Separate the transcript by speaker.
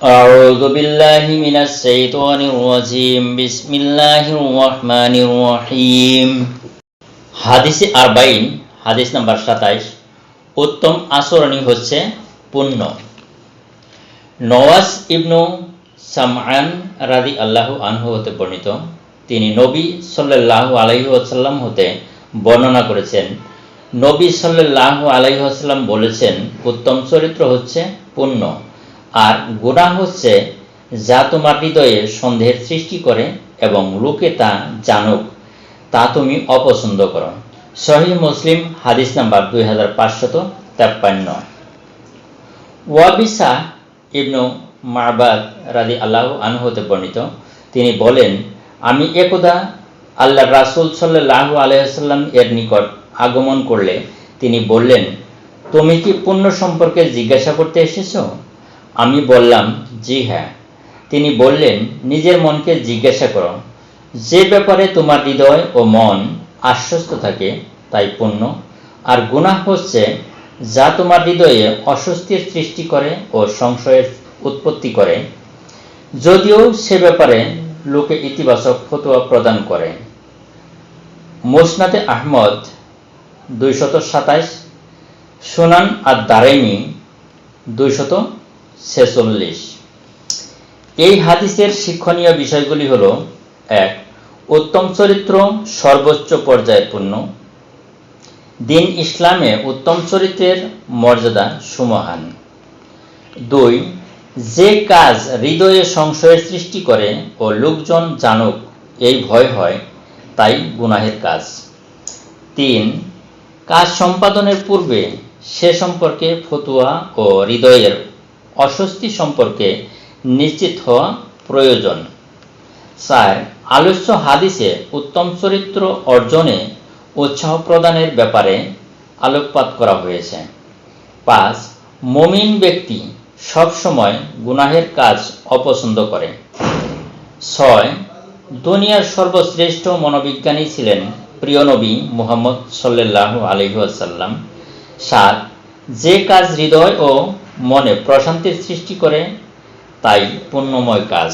Speaker 1: أعوذ بالله من الشيطان الرجيم بسم الله الرحمن الرحيم হাদিসে আরবাইন হাদিস নাম্বার সাতাইশ উত্তম আচরণই হচ্ছে পুণ্য নওয়াজ ইবনু সামআন রাদি আল্লাহ আনহু হতে বর্ণিত তিনি নবী সাল্লাল্লাহু আলাইহি ওয়াসাল্লাম হতে বর্ণনা করেছেন নবী সাল্লাল্লাহু আলাইহি ওয়াসাল্লাম বলেছেন উত্তম চরিত্র হচ্ছে পুণ্য আর গুনাহ হচ্ছে যা তোমার হৃদয়ে সন্দেহের সৃষ্টি করে এবং লোকে তা জানুক, তা তুমি অপছন্দ করো। সহি মুসলিম, হাদিস নাম্বার দুই হাজার পাঁচশত তেপ্পান্ন। ওয়াবিসা ইবনু মারবাদ রাদি আল্লাহ আনহতে বর্ণিত। তিনি বলেন, আমি একদা আল্লাহ রাসুল সাল্লাহ আলাইসাল্লাম এর নিকট আগমন করলে তিনি বললেন, তুমি কি পুণ্য সম্পর্কে জিজ্ঞাসা করতে এসেছ? আমি বললাম, জি হ্যাঁ। তিনি বললেন, নিজের মনকে জিজ্ঞাসা করো। যে ব্যাপারে তোমার হৃদয় ও মন আশ্বস্ত থাকে, তাই পুণ্য। আর গুনাহ হচ্ছে যা তোমার হৃদয়ে অস্বস্তির সৃষ্টি করে ও সংশয়ের উৎপত্তি করে। যদিও সে ব্যাপারে লোকে ইতিবাচক ফতোয়া প্রদান করে। মোসনাদে আহমদ, দুইশত সাতাইশ। সুনান আর দারাইনি দুইশত ছেচল্লিশ। এই হাদিসের শিক্ষণীয় বিষয়গুলি হল, এক, উত্তম চরিত্র সর্বোচ্চ পর্যায়ের পূর্ণ দিন ইসলামে উত্তম চরিত্রের মর্যাদা সুমহান। দুই, যে কাজ হৃদয়ে সংশয়ের সৃষ্টি করে ও লোকজন জানুক এই ভয় হয়, তাই গুনাহের কাজ। তিন, কাজ সম্পাদনের পূর্বে সে সম্পর্কে ফতুয়া ও হৃদয়ের অস্বস্তি সম্পর্কে নিশ্চিত হওয়া প্রয়োজন। চার আলোচ্য হাদিসে উত্তম চরিত্র অর্জনে উৎসাহ প্রদানের ব্যাপারে আলোকপাত করা হয়েছে। পাঁচ, মমিন ব্যক্তি সবসময় গুনাহের কাজ অপছন্দ করে। ছয়, দুনিয়ার সর্বশ্রেষ্ঠ মনোবিজ্ঞানী ছিলেন প্রিয় নবী মুহাম্মদ সাল্লাহ আলহাসাল্লাম সাত, যে কাজ হৃদয় ও মনে প্রশান্তির সৃষ্টি করে তাই পুণ্যময় কাজ।